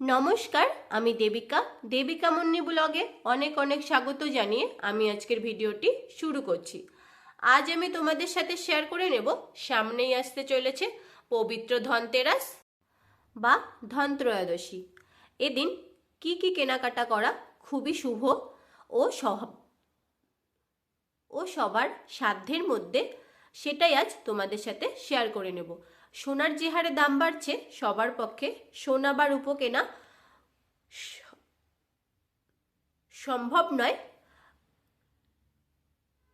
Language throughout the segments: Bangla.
নমস্কার, আমি দেবিকা। দেবিকা মুন্নি ব্লগে অনেক অনেক স্বাগত জানিয়ে আমি আজকের ভিডিওটি শুরু করছি। আজ আমি তোমাদের সাথে শেয়ার করে নেব, সামনেই আসতে চলেছে পবিত্র ধনতেরাস বা ধনত্রয়োদশী। এদিন কি কি কেনাকাটা করা খুবই শুভ ও ও সবার সাধ্যের মধ্যে সেটাই আজ তোমাদের সাথে শেয়ার করে নেব। সোনার যে হারে দাম বাড়ছে, সবার পক্ষে সোনা বা রূপো কেনা সম্ভব নয়।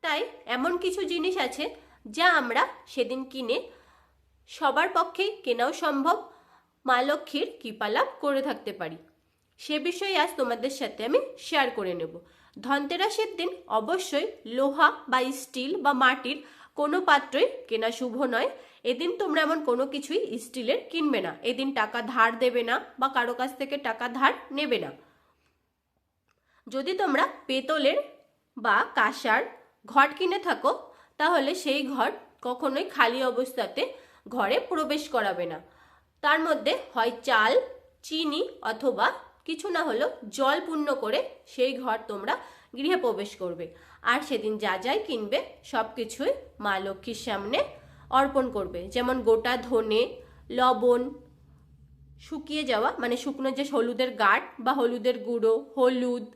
তাই এমন কিছু জিনিস আছে যা আমরা সেদিন কিনে সবার পক্ষেই কেনাও সম্ভব, মা লক্ষ্মীর কৃপালাভ করে থাকতে পারি। সে বিষয়ে আজ তোমাদের সাথে আমি শেয়ার করে নেব। ধনতেরাসের দিন অবশ্যই লোহা বা স্টিল বা মাটির কোনো পাত্রই কেনা শুভ নয়। এদিন তোমরা এমন কোনো কিছুই স্টিলের কিনবে না। এদিন টাকা ধার দেবে না বা কারও কাছ থেকে টাকা ধার নেবে না। যদি তোমরা পেতলের বা কাঁসার ঘট কিনে থাকো, তাহলে সেই ঘর কখনোই খালি অবস্থাতে ঘরে প্রবেশ করাবে না। তার মধ্যে হয় চাল, চিনি অথবা কিছু না হলেও জল পূর্ণ করে সেই ঘর তোমরা গৃহে প্রবেশ করবে। আর সেদিন যা যাই কিনবে সব কিছুই মা লক্ষ্মীর সামনে অর্পণ করবে। যেমন গোটা ধনে, লবণ শুকিয়ে যাওয়া মানে শুকনো যে হলুদের গাঢ় বা হলুদের গুঁড়ো, হলুদ।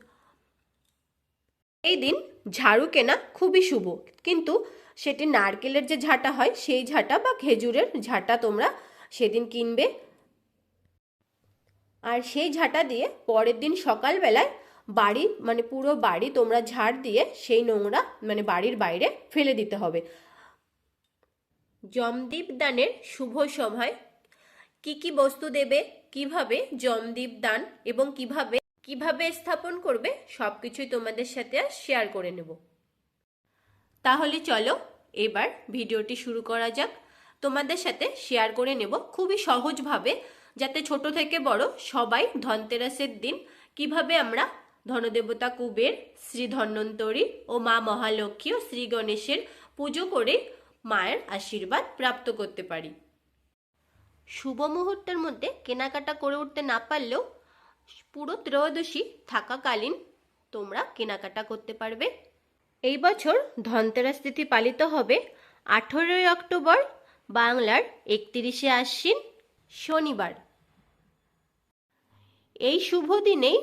এই দিন ঝাড়ু কেনা খুবই শুভ। কিন্তু সেটি নারকেলের যে ঝাঁটা হয়, সেই ঝাঁটা বা খেজুরের ঝাঁটা তোমরা সেদিন কিনবে। আর সেই ঝাঁটা দিয়ে পরের দিন সকালবেলায় বাড়ি মানে পুরো বাড়ি তোমরা ঝাড় দিয়ে সেই নোংরা মানে বাড়ির বাইরে ফেলে দিতে হবে। জমদীপ দানের শুভ সময়। কি কি বস্তু দেবে, কীভাবে জমদীপ দান এবং কীভাবে কীভাবে স্থাপন করবে, সবকিছুই তোমাদের সাথে শেয়ার করে নেব। তাহলে চলো, এবার ভিডিওটি শুরু করা যাক। তোমাদের সাথে শেয়ার করে নেব খুবই সহজভাবে, যাতে ছোট থেকে বড় সবাই ধনতেরাসের দিন কীভাবে আমরা ধনদেবতা কুবের শ্রী ধন্বন্তরী ও মা মহালক্ষ্মী ও শ্রী গণেশের পুজো করে মায়ের আশীর্বাদ প্রাপ্ত করতে পারি। শুভ মুহূর্তের মধ্যে কেনাকাটা করে উঠতে না পারলেও পুরো ত্রয়োদশী থাকাকালীন তোমরা কেনাকাটা করতে পারবে। এই বছর ধনতেরাস তিথি পালিত হবে। আঠেরোই অক্টোবর বাংলার একত্রিশে আশ্বিন শনিবার। এই শুভ দিনেই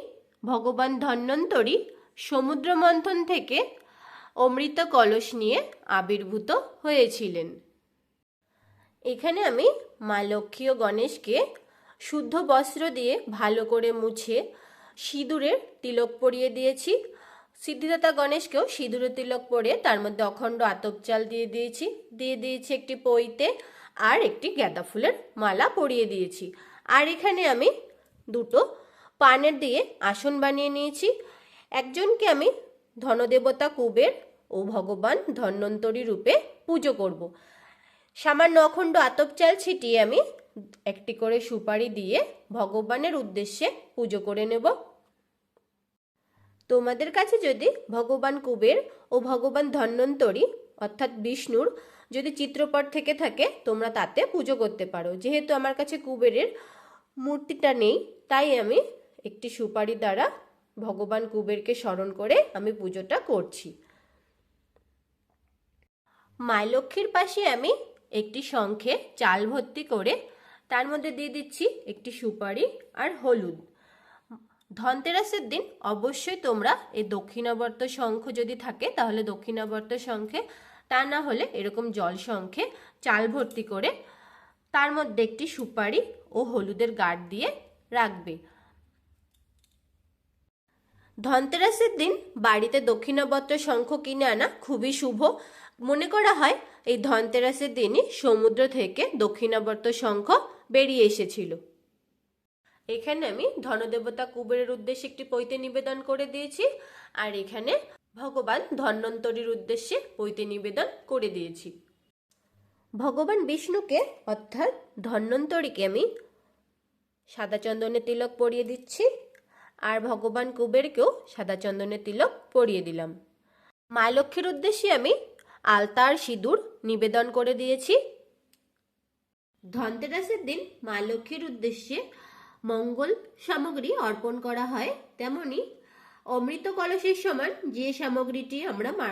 ভগবান ধন্বন্তরী সমুদ্র মন্থন থেকে অমৃত কলস নিয়ে আবির্ভূত হয়েছিলেন। এখানে আমি মা লক্ষ্মী ও গণেশকে শুদ্ধ বস্ত্র দিয়ে ভালো করে মুছে সিঁদুরের তিলক পরিয়ে দিয়েছি। সিদ্ধিদাতা গণেশকেও সিঁদুরের তিলক পরে তার মধ্যে অখণ্ড আতপ চাল দিয়ে দিয়েছি। দিয়ে দিয়েছি একটি পইতে আর একটি গাঁদা ফুলের মালা পরিয়ে দিয়েছি। আর এখানে আমি দুটো পানের দিয়ে আসন বানিয়ে নিয়েছি। একজনকে আমি ধনদেবতা কুবের ও ভগবান ধন্বন্তরী রূপে পুজো করব। সামান্য অখণ্ড আতপ চাল ছিটিয়ে আমি একটি করে সুপারি দিয়ে ভগবানের উদ্দেশ্যে পুজো করে নেব তোমাদের কাছে যদি ভগবান কুবের ও ভগবান ধন্বন্তরী অর্থাৎ বিষ্ণুর যদি চিত্রপট থেকে থাকে, তোমরা তাতে পুজো করতে পারো যেহেতু আমার কাছে কুবেরের মূর্তিটা নেই, তাই আমি একটি সুপারি দ্বারা ভগবান কুবেরকে স্মরণ করে আমি পুজোটা করছি। মা লক্ষ্মীর পাশে আমি একটি শঙ্খে চাল ভর্তি করে তার মধ্যে দিয়ে দিচ্ছি একটি সুপারি আর হলুদ। ধনতেরাসের দিন অবশ্যই তোমরা এই দক্ষিণাবর্ত শঙ্খ যদি থাকে, তাহলে দক্ষিণাবর্ত শঙ্খে, তা না হলে এরকম জল শঙ্খে চাল ভর্তি করে তার মধ্যে একটি সুপারি ও হলুদের গাঢ় দিয়ে রাখবে। ধনতেরাসের দিন বাড়িতে দক্ষিণাবর্ত শঙ্খ কিনে আনা খুবই শুভ। মনে করা হয় এই ধনতেরাসের দিনই সমুদ্র থেকে দক্ষিণাবর্ত শঙ্খ বেরিয়ে এসেছিল। এখানে আমি ধনদেবতা কুবেরের উদ্দেশ্যে একটি পৈতে নিবেদন করে দিয়েছি, আর এখানে ভগবান ধন্বন্তরীর উদ্দেশ্যে পৈতে নিবেদন করে দিয়েছি। ভগবান বিষ্ণুকে, অর্থাৎ ধন্বন্তরীকে আমি সাদা চন্দনের তিলক পরিয়ে দিচ্ছি। আর ভগবান কুবেরকেও সাদা চন্দনের তিলক পরিয়ে দিলাম। মা লক্ষ্মীর উদ্দেশ্যে আমি আলতার সিঁদুর নিবেদন করে দিয়েছি। ধনতেরাসের দিন মা লক্ষ্মীর উদ্দেশ্যে মঙ্গল সামগ্রী অর্পণ করা হয়। তেমনি অমৃত কলসের সমান যে সামগ্রীটি আমরা মা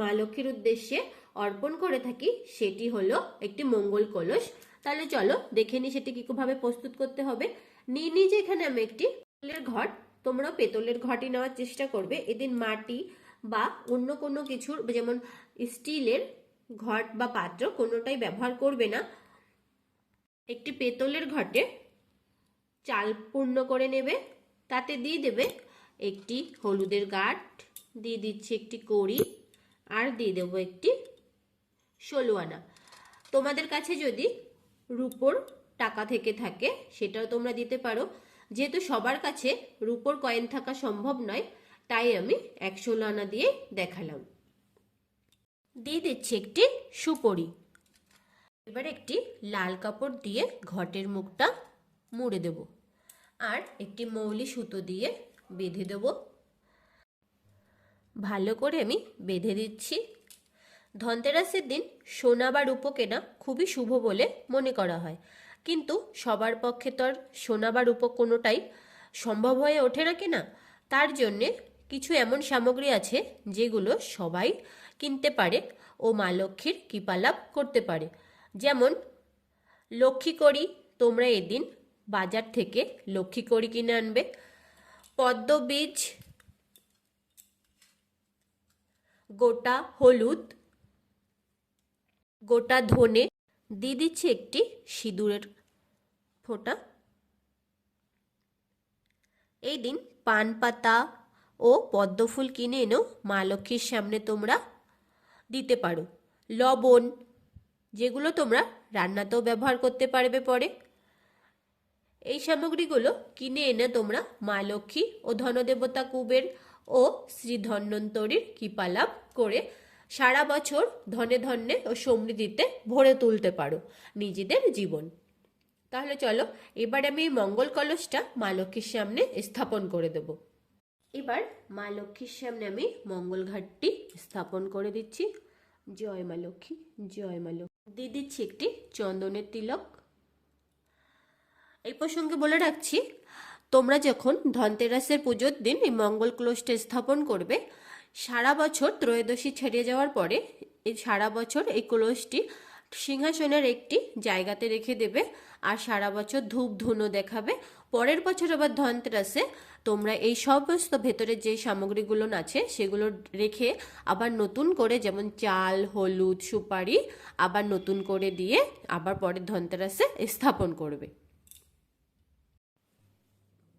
মা লক্ষ্মীর উদ্দেশ্যে অর্পণ করে থাকি, সেটি হলো একটি মঙ্গল কলস। তাহলে চলো দেখে নিই সেটি কীভাবে প্রস্তুত করতে হবে। নিয়ে নিই যে এখানে আমি একটি পেতলের ঘট। তোমরা পেতলের ঘটই নেওয়ার চেষ্টা করবে। এদিন মাটি বা অন্য কোনো কিছুর, যেমন স্টিলের ঘট বা পাত্র, কোনোটাই ব্যবহার করবে না। একটি পেতলের ঘটে চাল পূর্ণ করে নেবে, তাতে দিয়ে দেবে একটি হলুদের গাঁট, দিয়ে দিচ্ছি একটি কড়ি, আর দিয়ে দেবো একটি ষোলো আনা তোমাদের কাছে যদি রুপোর টাকা থেকে থাকে, সেটাও তোমরা দিতে পারো। যেহেতু সবার কাছে রুপোর কয়েন থাকা সম্ভব নয়, তাই আমি এক ষোলো আনা দিয়ে দেখালাম। দিয়ে দিচ্ছি একটি সুপরি। এবার একটি লাল কাপড় দিয়ে ঘটের মুখটা মুড়ে দেব আর একটি মৌলি সুতো দিয়ে বেঁধে দেব। ভালো করে আমি বেঁধে দিচ্ছি। ধনতেরাসের দিন সোনা বা রূপো কেনা খুবই শুভ বলে মনে করা হয়। কিন্তু সবার পক্ষে তো আর সোনা বা রূপো কোনোটাই সম্ভব হয়ে ওঠে না কিনা? তার জন্যে কিছু এমন সামগ্রী আছে যেগুলো সবাই কিনতে পারে ও মা লক্ষ্মীর কৃপালাভ করতে পারে। যেমন, লক্ষ্মী করি তোমরা এদিন বাজার থেকে লক্ষ্মী করি কিনে আনবে। পদ্ম বীজ, গোটা হলুদ, গোটা ধনে দিয়ে দিচ্ছি একটি সিঁদুরের ফোঁটা। এই দিন পান পাতা ও পদ্মফুল কিনে এনেও মা লক্ষ্মীর সামনে তোমরা দিতে পারো। লবণ, যেগুলো তোমরা রান্নাতেও ব্যবহার করতে পারবে পরে। এই সামগ্রীগুলো কিনে এনে তোমরা মা লক্ষ্মী ও ধনদেবতা কুবের ও শ্রী ধন্বন্তরীর কৃপালাভ করে সারা বছর ধনে ধন্যে ও সমৃদ্ধিতে ভরে তুলতে পারো নিজেদের জীবন। তাহলে চলো, এবার আমি এই মঙ্গল কলসটা মা লক্ষ্মীর সামনে স্থাপন করে দেব। এবার মা লক্ষ্মীর সামনে আমি মঙ্গল ঘাটটি স্থাপন করে দিচ্ছি। জয় মা লক্ষ্মী, জয় মা লক্ষ্মী। দিয়ে দিচ্ছি একটি চন্দনের তিলক। এই প্রসঙ্গে বলে রাখছি, তোমরা যখন ধনতেরাসের পুজোর দিন এই মঙ্গল ক্লোজটা স্থাপন করবে সারা বছর ত্রয়োদশী ছেড়ে যাওয়ার পরে এই সারা বছর এই কলসটি সিংহাসনের একটি জায়গাতে রেখে দেবে আর সারা বছর ধূপ ধুনো দেখাবে। পরের বছর আবার ধনতেরাসে তোমরা এই সমস্ত ভেতরে যে সামগ্রীগুলো আছে সেগুলো রেখে আবার নতুন করে যেমন চাল, হলুদ, সুপারি আবার নতুন করে দিয়ে আবার পরের ধনতেরাসে স্থাপন করবে।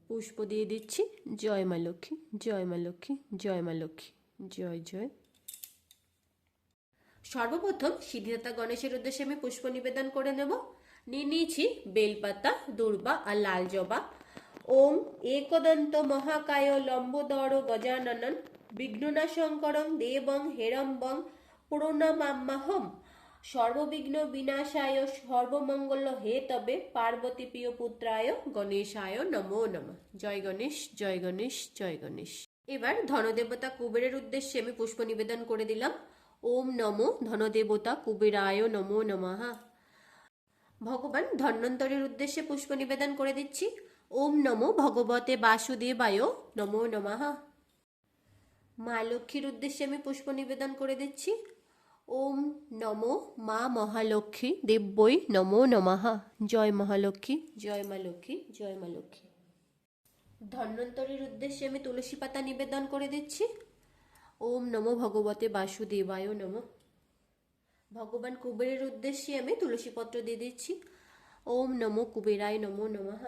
পুষ্প দিয়ে দিচ্ছি। জয় মা লক্ষ্মী, জয় মা লক্ষ্মী, জয় মা লক্ষ্মী। জয় জয়। সর্বপ্রথম সিদ্ধিদাতা গণেশের উদ্দেশ্যে আমি পুষ্প নিবেদন করে নেব। নিয়ে নিয়েছি বেলপাতা, দুর্বা আর লাল জবা। ওম একদন্ত মহাকায় লম্বোদর গজাননন। বিঘ্ননাশঙ্করং দেবং হেরম্বং প্রণমাম্মাহম সর্ববিঘ্ন বিনাশায় সর্বমঙ্গল হে তবে। পার্বতী প্রিয় পুত্রায় গণেশায় নমো নম। জয় গণেশ জয় গণেশ জয় গণেশ। এবার ধনদেবতা কুবেরের উদ্দেশ্যে আমি পুষ্প নিবেদন করে দিলাম। ওম নমো ধনদেবতা কুবেরায় নমো নমঃ। ভগবান ধন্বন্তরের উদ্দেশ্যে পুষ্প নিবেদন করে দিচ্ছি। ওম নমো ভগবতে বাসুদেবায় নমো নমঃ। মা লক্ষ্মীর উদ্দেশ্যে আমি পুষ্প নিবেদন করে দিচ্ছি। ওম নমো মা মহালক্ষ্মী দেব্যই নমো নমঃ। জয় মহালক্ষ্মী, জয় মা লক্ষ্মী, জয় মা লক্ষ্মী। ধন্বন্তরীর উদ্দেশ্যে আমি তুলসী পাতা নিবেদন করে দিচ্ছি। ওম নমো ভগবতে বাসুদেবায় নম। ভগবান কুবেরের উদ্দেশ্যে আমি তুলসী পত্র দিয়ে দিচ্ছি। ওম নমো কুবেরায় নমো নমঃ।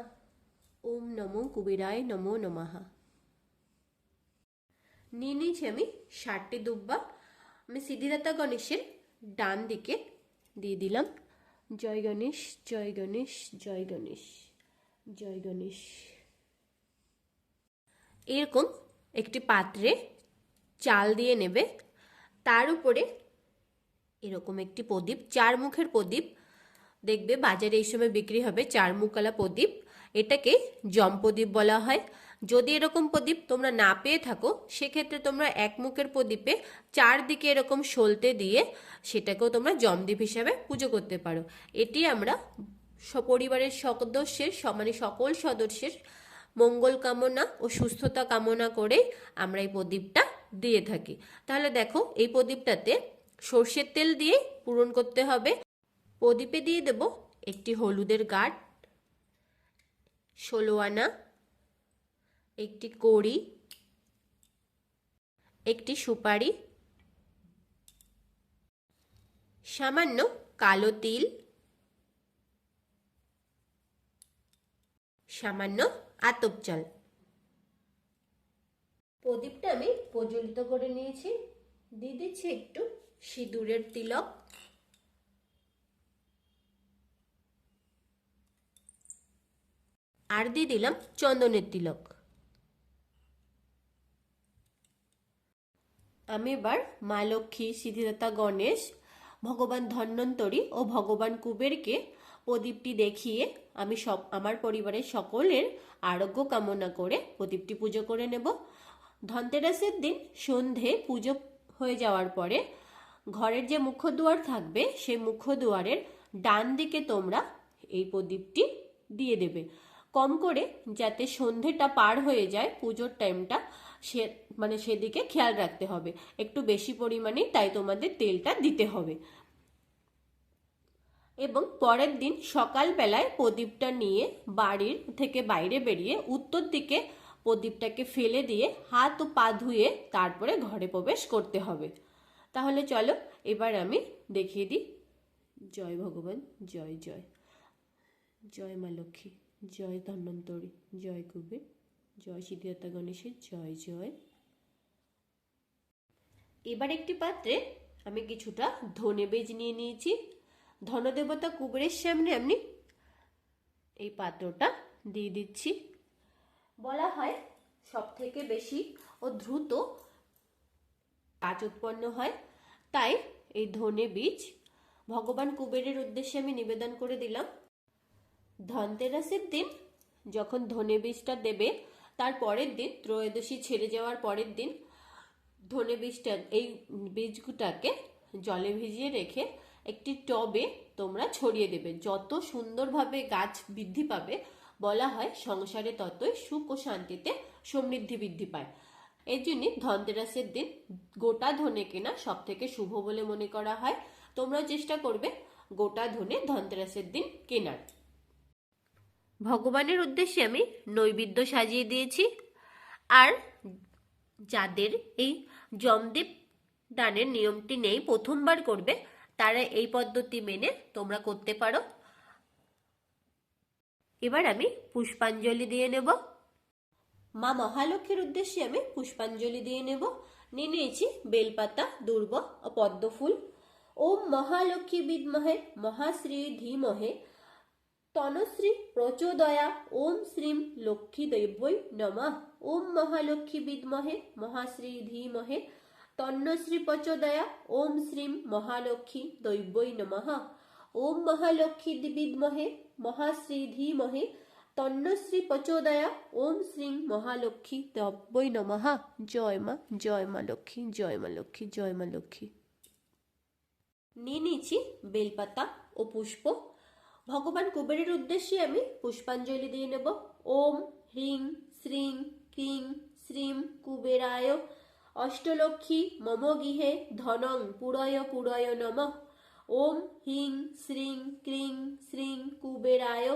ওম নমো কুবেরায় নমো নমঃ। নিয়ে নিয়েছি আমি ষাটটি দুব্বা। আমি সিদ্ধিদাতা গণেশের ডান দিকে দিয়ে দিলাম। জয় গণেশ জয় গণেশ জয় গণেশ জয় গণেশ। এরকম একটি পাত্রে চাল দিয়ে নেবে। তার উপরে এরকম একটি প্রদীপ, চার মুখের প্রদীপ। দেখবে বাজারে এই সময় বিক্রি হবে চার মুখওয়ালা প্রদীপ। এটাকে জম প্রদীপ বলা হয়। যদি এরকম প্রদীপ তোমরা না পেয়ে থাকো, সেক্ষেত্রে তোমরা এক মুখের প্রদীপে চারদিকে এরকম সলতে দিয়ে সেটাকেও তোমরা জমদ্বীপ হিসাবে পুজো করতে পারো। এটি আমরা সপরিবারের সদস্যের মানে সকল সদস্যের মঙ্গল কামনা ও সুস্থতা কামনা করে আমরা এই প্রদীপটা দিয়ে থাকি। তাহলে দেখো, এই প্রদীপটাতে সর্ষের তেল দিয়ে পূরণ করতে হবে। প্রদীপে দিয়ে দেব একটি হলুদের গাঁট ষোলো আনা, একটি কড়ি, একটি সুপারি, সামান্য কালো তিল, সামান্য আতপ চাল প্রদীপটা আমি প্রজ্বলিত করে নিয়েছি। দিয়ে দিচ্ছি একটু সিঁদুরের তিলক। আর দিয়ে দিলাম চন্দনের তিলক। আমি এবার মা লক্ষ্মী, সিদ্ধিদাতা গণেশ, ভগবান ধন্বন্তরী ও ভগবান কুবেরকে প্রদীপটি দেখিয়ে আমি সব, আমার পরিবারের সকলের আরোগ্য কামনা করে প্রদীপটি পুজো করে নেব। ধনতেরাসের দিন সন্ধে পুজো হয়ে যাওয়ার পরে ঘরের যে মুখ্য দুয়ার থাকবে, সেই মুখ্য দুয়ারের ডান দিকে তোমরা এই প্রদীপটি দিয়ে দেবে। কম করে যাতে সন্ধেটা পার হয়ে যায়, পুজোর টাইমটা সে মানে সেদিকে খেয়াল রাখতে হবে। একটু বেশি পরিমাণেই তাই তোমাদের তেলটা দিতে হবে। এবং পরের দিন সকালবেলায় প্রদীপটা নিয়ে বাড়ির থেকে বাইরে বেরিয়ে উত্তর দিকে প্রদীপটাকে ফেলে দিয়ে হাত ও পা ধুয়ে তারপরে ঘরে প্রবেশ করতে হবে। তাহলে চলো, এবার আমি দেখিয়ে দিই। জয় ভগবান, জয় জয়। জয় মা লক্ষ্মী, জয় ধন্বন্তরী, জয় কুবের, জয় সিদ্ধিদাতা গণেশের, জয় জয়। এবার একটি পাত্রে আমি কিছুটা ধনে বীজ নিয়ে নিয়েছি। ধনদেবতা কুবেরের সামনে আমি এই পাত্রটা দিয়ে দিচ্ছি। বলা হয় সব থেকে বেশি ও দ্রুত কাজ উৎপন্ন হয়, তাই এই ধনে বীজ ভগবান কুবেরের উদ্দেশ্যে আমি নিবেদন করে দিলাম। ধনতেরাসের দিন যখন ধনে বীজটা দেবে, তার পরের দিন, ত্রয়োদশী ছেড়ে যাওয়ার পরের দিন ধনে বীজটা, এই বীজটাকে জলে ভিজিয়ে রেখে একটি টবে তোমরা ছড়িয়ে দেবে। যত সুন্দরভাবে গাছ বৃদ্ধি পাবে, বলা হয় সংসারে ততই সুখ ও শান্তিতে সমৃদ্ধি বৃদ্ধি পায়। এই জন্য ধনতেরাসের দিন গোটা ধনে কেনা সব থেকে শুভ বলে মনে করা হয়। তোমরা চেষ্টা করবে গোটা ধনে ধনতেরাসের দিন কেনার। ভগবানের উদ্দেশ্যে আমি নৈবেদ্য সাজিয়ে দিয়েছি। আর যাদের এই জমদীপ দানের নিয়মটি নেই, প্রথমবার করবে তারা এই পদ্ধতি মেনে তোমরা করতে পারো। এবার আমি পুষ্পাঞ্জলি দিয়ে নেব। মা মহালক্ষ্মীর উদ্দেশ্যে আমি পুষ্পাঞ্জলি দিয়ে নেব। নিয়ে নিয়েছি বেলপাতা দুর্ব ও পদ্মফুল। ওম মহালক্ষ্মী বিদ্মহে, মহাশ্রী ধীমহে। তনশ্রী প্রচোদয়া, ওম শ্রীম লক্ষ্মী দৈবৈ নমঃ। ওম মহালক্ষ্মী বিদ্মহে, মহাশ্রী ধীমহে। তন্নশ্রী পচোদয়া, ওম শ্রীম মহালক্ষ্মী দৈবৈ নমঃ। ওম মহালক্ষ্মী বিদ্মহে মহাশ্রী ধীমহে তন্নশ্রী পচোদয়া, ওম শ্রীং মহালক্ষ্মী দব্বৈ নমঃ। জয় মা জয় মা লক্ষ্মী, জয় মা লক্ষ্মী, জয় মা লক্ষ্মী। নিয়ে নিয়েছি বেলপাতা ও পুষ্প। ভগবান কুবেরের উদ্দেশ্যে আমি পুষ্পাঞ্জলি দিয়ে নেব। ওম, হ্রিং, শ্রীং, ক্রিং, শ্রীম কুবেরায় অষ্টলক্ষ্মী মম গৃহে ধনং পুরয় পুরয় নম। ওম হিং শ্রীং ক্রিং শ্রীং কুবেরায়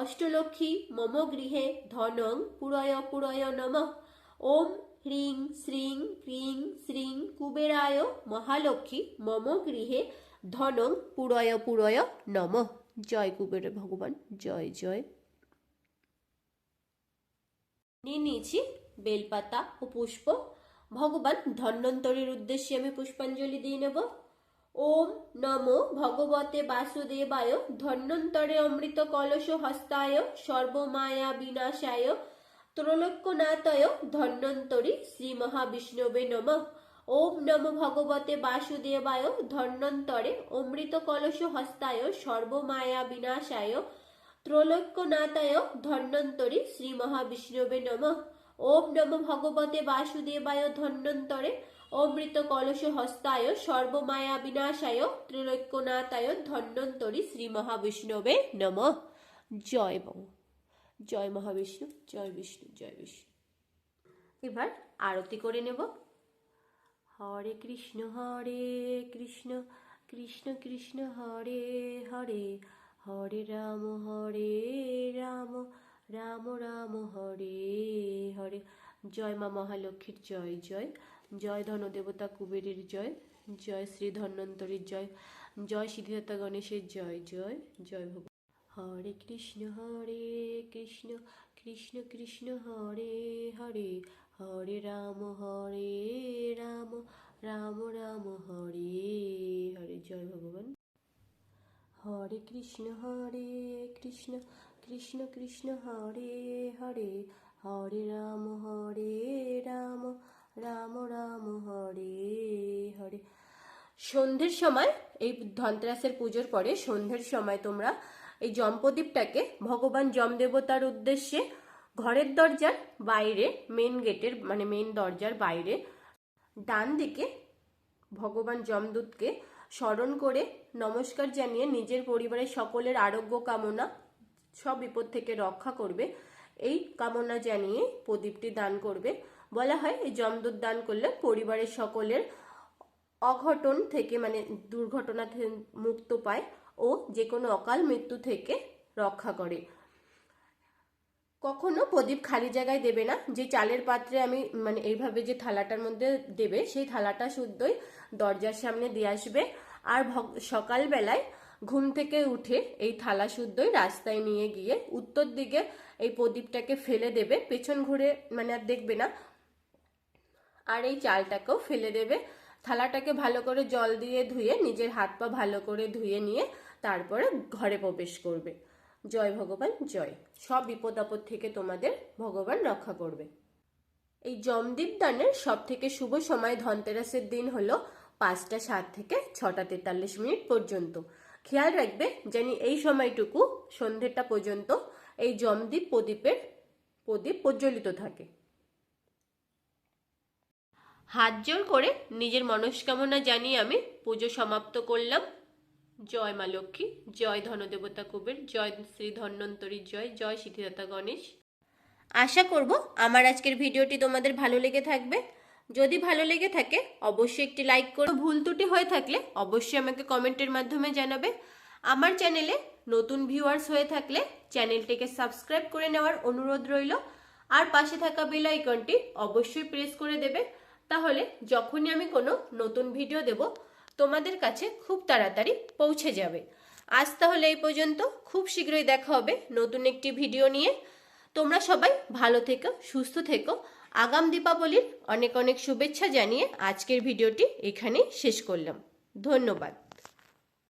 অষ্টলক্ষ্মী মম গৃহে ধনং পুরয় পুরয় নম। ওম হ্রিং শ্রীং ক্রিং শ্রীং কুবেরায় মহালক্ষ্মী মম গৃহে ধনং পুরয় পুরয় নম। জয় কুবের ভগবান, জয় জয়। নিয়ে নিয়েছি বেলপাতা ও পুষ্প। ভগবান ধন্বন্তরীর উদ্দেশ্যে আমি পুষ্পাঞ্জলি দিয়ে নেব। ওম নমো ভগবতে বাসুদেবায়, ধন্বন্তরে অমৃত কলস হস্তায়, সর্বমায়া বিনাশায়, ত্রৈলোক্যনাথয় ধন্বন্তরী শ্রী মহাবিষ্ণবে নম। ওম নম ভগবতে বাসুদেবায়, ধন্বন্তরে অমৃত কলস হস্তায়, সর্বমায়া বিনাশায়, ত্রৈলোক্যনাথায় ধন্বন্তরী শ্রী মহাবিষ্ণবে নম। ওম নম ভগবতে বাসুদেবায় ধন্বন্তরে, অমৃত কলস হস্তায়, সর্বমায়া বিনাশায়, ত্রিলৈক্যনাথায় ধন্বন্তরী শ্রী মহাবিষ্ণবে নম। জয় বং। জয় মহাবিষ্ণু, জয় বিষ্ণু জয় বিষ্ণু। এবার আরতি করে নেব। হরে কৃষ্ণ হরে কৃষ্ণ কৃষ্ণ কৃষ্ণ, হরে হরে। হরে রাম হরে রাম। রাম রাম, হরে হরে। জয় মা মহালক্ষ্মীর জয় জয়। জয় ধনদেবতা কুবেরের জয় জয় শ্রী ধন্বন্তরীর জয় জয় সিদ্ধিদাতা গণেশের জয় জয় জয় ভগবান। হরে কৃষ্ণ হরে কৃষ্ণ কৃষ্ণ কৃষ্ণ, হরে হরে। হরে রাম হরে রাম রাম রাম, হরে হরে। জয় ভগবান। হরে কৃষ্ণ হরে কৃষ্ণ কৃষ্ণ কৃষ্ণ হরে হরে হরে রাম হরে রাম রাম রাম, হরে হরে। সন্ধ্যের সময়, এই ধনতেরাসের পুজোর পরে সন্ধ্যের সময় তোমরা এই জম্পদীপটাকে ভগবান যমদেবতার উদ্দেশ্যে ঘরের দরজার বাইরে মেন গেটের মানে মেন দরজার বাইরে, ডান দিকে ভগবান যমদূতকে স্মরণ করে নমস্কার জানিয়ে নিজের পরিবারের সকলের আরোগ্য কামনা সব বিপদ থেকে রক্ষা করবে। এই কামনা জানিয়ে প্রদীপটি দান করবে। বলা হয়, এই যমদূত দান করলে পরিবারের সকলের অঘটন থেকে মানে দুর্ঘটনা মুক্ত পায় ও যে কোনো অকাল মৃত্যু থেকে রক্ষা করে। কখনো প্রদীপ খালি জায়গায় দেবে না। যে চালের পাত্রে আমি মানে এইভাবে যে থালাটার মধ্যে দেবে, সেই থালাটা শুদ্ধই দরজার সামনে দিয়ে আসবে। আর সকালবেলায় ঘুম থেকে উঠে এই থালা শুদ্ধই রাস্তায় নিয়ে গিয়ে উত্তর দিকে এই প্রদীপটাকে ফেলে দেবে, পেছন ঘুরে মানে আর দেখবে না। আর এই চালটাকেও ফেলে দেবে। থালাটাকে ভালো করে জল দিয়ে ধুয়ে, নিজের হাত পা ভালো করে ধুয়ে নিয়ে তারপরে ঘরে প্রবেশ করবে। জয় ভগবান, জয়। সব বিপদ আপদ থেকে তোমাদের ভগবান রক্ষা করবে। এই জমদীপ দানের সব থেকে শুভ সময় ধনতেরাসের দিন হলো পাঁচটা সাত থেকে ছটা তেতাল্লিশ মিনিট পর্যন্ত। খেয়াল রাখবে জানি এই সময়টুকু সন্ধ্যেটা পর্যন্ত এই জমদ্বীপ প্রদীপের প্রদীপ প্রজ্বলিত থাকে। হাত জোর করে নিজের মনস্কামনা জানিয়ে আমি পুজো সমাপ্ত করলাম। জয় মা লক্ষ্মী, জয় ধনদেবতা কুবের, জয় শ্রী ধন্বন্তরী, জয় জয় সিদ্ধিদাতা গণেশ। আশা করব আমার আজকের ভিডিওটি তোমাদের ভালো লেগে থাকবে। যদি ভালো লেগে থাকে, অবশ্যই একটি লাইক করো। ভুল ত্রুটি হয়ে থাকলে অবশ্যই আমাকে কমেন্টের মাধ্যমে জানাবে। আমার চ্যানেলে নতুন ভিউয়ার্স হয়ে থাকলে চ্যানেলটিকে সাবস্ক্রাইব করে নেওয়ার অনুরোধ রইল। আর পাশে থাকা বেল আইকনটি অবশ্যই প্রেস করে দেবে। তাহলে যখনই আমি কোনো নতুন ভিডিও দেব, তোমাদের কাছে খুব তাড়াতাড়ি পৌঁছে যাবে। আজ তাহলে এই পর্যন্ত। খুব শীঘ্রই দেখা হবে নতুন একটি ভিডিও নিয়ে। তোমরা সবাই ভালো থেকো, সুস্থ থেকো। আগাম দীপাবলির অনেক অনেক শুভেচ্ছা জানিয়ে আজকের ভিডিওটি এখানেই শেষ করলাম। ধন্যবাদ।